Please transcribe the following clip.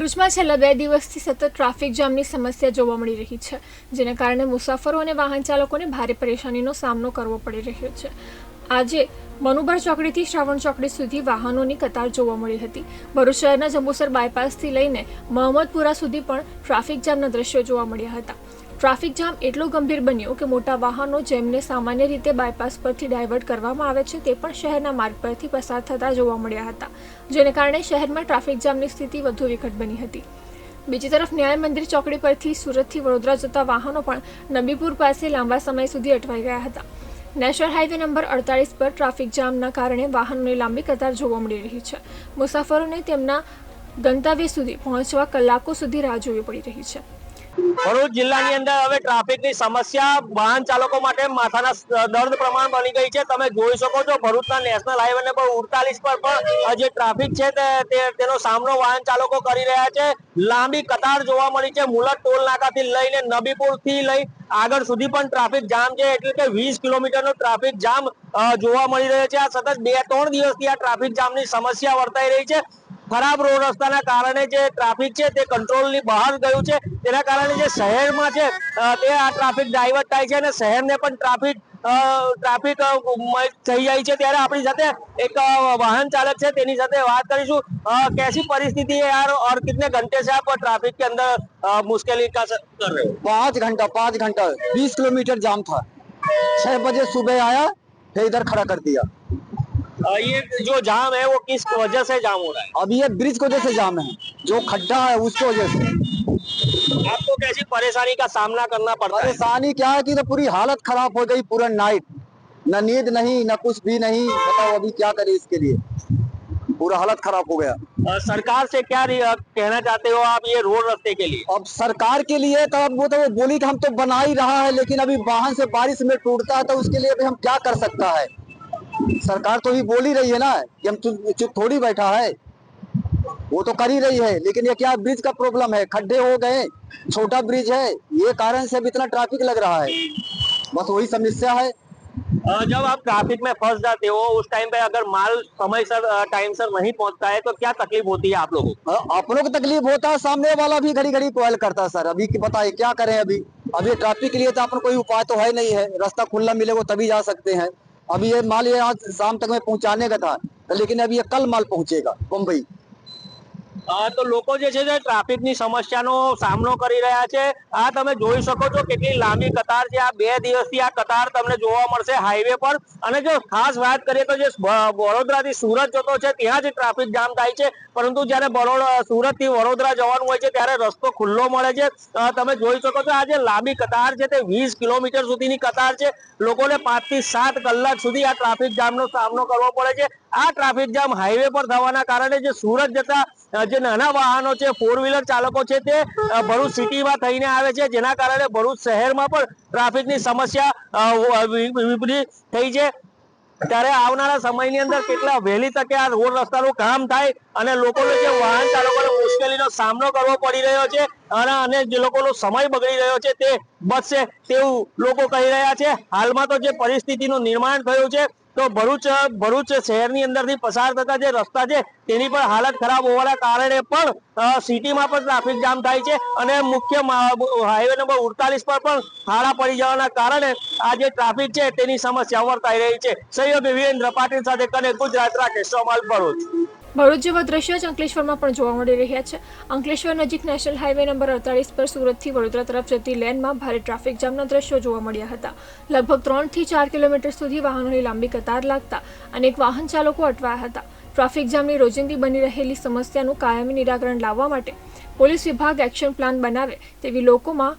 ભરૂચમાં છેલ્લા બે દિવસથી સતત ટ્રાફિક જામની સમસ્યા જોવા મળી રહી છે, જેને કારણે મુસાફરો અને વાહન ચાલકોને ભારે પરેશાનીનો સામનો કરવો પડી રહ્યો છે. આજે મનુભર ચોકડીથી શ્રાવણ ચોકડી સુધી વાહનોની કતાર જોવા મળી હતી. ભરૂચ શહેરના જંબુસર બાયપાસથી લઈને મહમ્મદપુરા સુધી પણ ટ્રાફિક જામના દ્રશ્યો જોવા મળ્યા હતા. ટ્રાફિક જામ એટલો ગંભીર બન્યો કે મોટા વાહનો જેમને સામાન્ય રીતે બાયપાસ પરથી ડાયવર્ટ કરવામાં આવે છે તે પણ શહેરના માર્ગ પરથી પસાર થતા જોવા મળ્યા હતા, જેને કારણે શહેરમાં ટ્રાફિક જામની સ્થિતિ વધુ વિકટ બની હતી. બીજી તરફ ન્યાય મંદિર ચોકડી પરથી સુરતથી વડોદરા જતા વાહનો પણ નબીપુર પાસે લાંબા સમય સુધી અટવાઈ ગયા હતા. નેશનલ હાઈવે નંબર અડતાલીસ પર ટ્રાફિક જામના કારણે વાહનોની લાંબી કતાર જોવા મળી રહી છે. મુસાફરોને તેમના ગંતવ્ય સુધી પહોંચવા કલાકો સુધી રાહ જોવી પડી રહી છે. ભરૂચ જિલ્લાની અંદર હવે ટ્રાફિકની સમસ્યા, વાહન ચાલકો માટે માથાના દર્દ પ્રમાણ બની ગઈ છે. તમે જોઈ શકો છો ભરૂચના નેશનલ હાઈવે પર ઉડતાલીસ પર પણ જે ટ્રાફિક છે તેનો સામનો વાહન ચાલકો કરી રહ્યા છે. લાંબી કતાર જોવા મળી છે. મુલત ટોલ નાકાથી લઈને નબીપુરથી લઈ આગળ સુધી પણ ટ્રાફિક જામ છે. એટલે કે વીસ કિલોમીટરનો ટ્રાફિક જામ જોવા મળી રહ્યો છે. આ સતત બે, ત્રણ દિવસથી આ ટ્રાફિક જામની સમસ્યા વર્તાઈ રહી છે. ખરાબ રોડ રસ્તાના કારણે જે ટ્રાફિક છે તે કંટ્રોલની બહાર ગયું છે તેના કારણે જે શહેરમાં છે અ, તે આ ટ્રાફિક ડાયવર્ટ થાય છે અને શહેરને પણ ટ્રાફિક અ, ટ્રાફિક અ, મય થઈ જાય છે ત્યારે આપણી સાથે એક અ, વાહન ચાલક છે તેની સાથે વાત કરીશું અ, कैसी परिस्थिति है यार और कितने घंटे से आप ट्रैफिक के अंदर अ, मुश्किल का स- कर रहे हो पाँच घंटा पाँच घंटा बीस किलोमीटर जाम था छह बजे सुबह आया फिर इधर खड़ा कर दिया अ, ये जो जाम है वो किस वजह से जाम हो रहा है? अब ये ब्रिज की वजह से जाम है। जो खड्डा है उसकी वजह से। आपको कैसी परेशानी का सामना करना पड़ता है? परेशानी क्या है कि तो पूरी हालत खराब हो गई पूरा नाइट न नींद नहीं न कुछ भी नहीं। बताओ अभी क्या करे इसके लिए? पूरा हालत खराब हो गया। अ, सरकार से क्या कहना चाहते हो आप ये रोड रस्ते के लिए? अब सरकार के लिए तो अब वो तो वो बोली कि हम तो बना ही रहा है लेकिन अभी वाहन से बारिश में टूटता है तो उसके लिए भी हम क्या कर सकता है? सरकार तो भी बोल ही रही है ना कि हम चुप थोड़ी बैठा है। वो तो कर ही रही है लेकिन ये क्या ब्रिज का प्रॉब्लम है? खड्डे हो गए छोटा ब्रिज है ये कारण से अब इतना ट्रैफ़िक लग रहा है। बस वही समस्या है। जब आप ट्रैफ़िक में फंस जाते हो उस टाइम पे अगर माल समय सर टाइम सर नहीं पहुँचता है तो क्या तकलीफ़ होती है आप लोगों को? आप लोग तकलीफ़ होता है सामने वाला भी घड़ी घड़ी कॉल करता है सर। अभी बताइए क्या करें अभी? अभी ट्रैफ़िक के लिए तो अपन कोई उपाय तो है नहीं है। रास्ता खुला मिलेगा तभी जा सकते हैं। अभी ये माल ये आज शाम तक में पहुंचाने का था लेकिन अभी ये कल माल पहुंचेगा मुंबई અ, તો લોકો જે છે ટ્રાફિકની સમસ્યાનો સામનો કરી રહ્યા છે. આ તમે જોઈ શકો છો કેટલી લાંબી કતાર છે. આ બે દિવસથી આ કતાર તમને જોવા મળશે હાઈવે પર. અને જો ખાસ વાત કરીએ તો જે વડોદરાથી સુરત જતો છે ત્યાં જ ટ્રાફિક જામ થાય છે. પરંતુ જ્યારે બરોડા, સુરતથી વડોદરા જવાનું હોય છે ત્યારે રસ્તો ખુલ્લો મળે છે. તમે જોઈ શકો છો આ જે લાંબી કતાર છે તે વીસ કિલોમીટર સુધીની કતાર છે. લોકોને પાંચથી સાત કલાક સુધી આ ટ્રાફિક જામનો સામનો કરવો પડે છે. આ ટ્રાફિક જામ હાઈવે પર થવાના કારણે જે સુરત જતા જે નાના વાહનો છે ફોર વ્હીલર ચાલકો છે તે ભરૂચ સિટીમાં થઈને આવે છે. જેના કારણે ભરૂચ શહેરમાં પણ ટ્રાફિકની સમસ્યા વિપરીત થઈ છે. ત્યારે આવનારા સમયની અંદર કેટલા વહેલી તકે આ રોડ રસ્તાનું કામ થાય અને લોકોને જે વાહન ચાલકોને મુશ્કેલીનો સામનો કરવો પડી રહ્યો છે અને અને જે લોકોનો સમય બગડી રહ્યો છે તે બચશે તેવું લોકો કહી રહ્યા છે. હાલમાં તો જે પરિસ્થિતિનું નિર્માણ થયું છે તો ભરૂચ ભરૂચ શહેરની અંદરથી પસાર થતા જે રસ્તા છે, તેની પણ હાલત ખરાબ હોવાના કારણે પણ સિટીમાં પણ ટ્રાફિક જામ થાય છે અને મુખ્ય હાઈવે નંબર ઉડતાલીસ પર પણ ખાડા પડી જવાના કારણે આ જે ટ્રાફિક છે, તેની સમસ્યા વર્તાઈ રહી છે. સહયોગી વિરેન્દ્ર પાટીલ સાથે કનેક્ટ ગુજરાત, રાકેશ સોમાલ ભરૂચ. ભરૂચ જેવા દ્રશ્યો જ અંકલેશ્વરમાં પણ જોવા મળી રહ્યા છે. અંકલેશ્વર નજીક નેશનલ હાઈવે નંબર અડતાલીસ પર સુરતથી વડોદરા તરફ જતી લેનમાં ભારે ટ્રાફિક જામના દ્રશ્યો જોવા મળ્યા હતા. લગભગ ત્રણથી ચાર કિલોમીટર સુધી વાહનોની લાંબી કતાર લાગતા અનેક વાહન ચાલકો અટવાયા હતા. ટ્રાફિક જામની રોજિંદી બની રહેલી સમસ્યાનું કાયમી નિરાકરણ લાવવા માટે પોલીસ વિભાગ એક્શન પ્લાન બનાવે તેવી લોકોમાં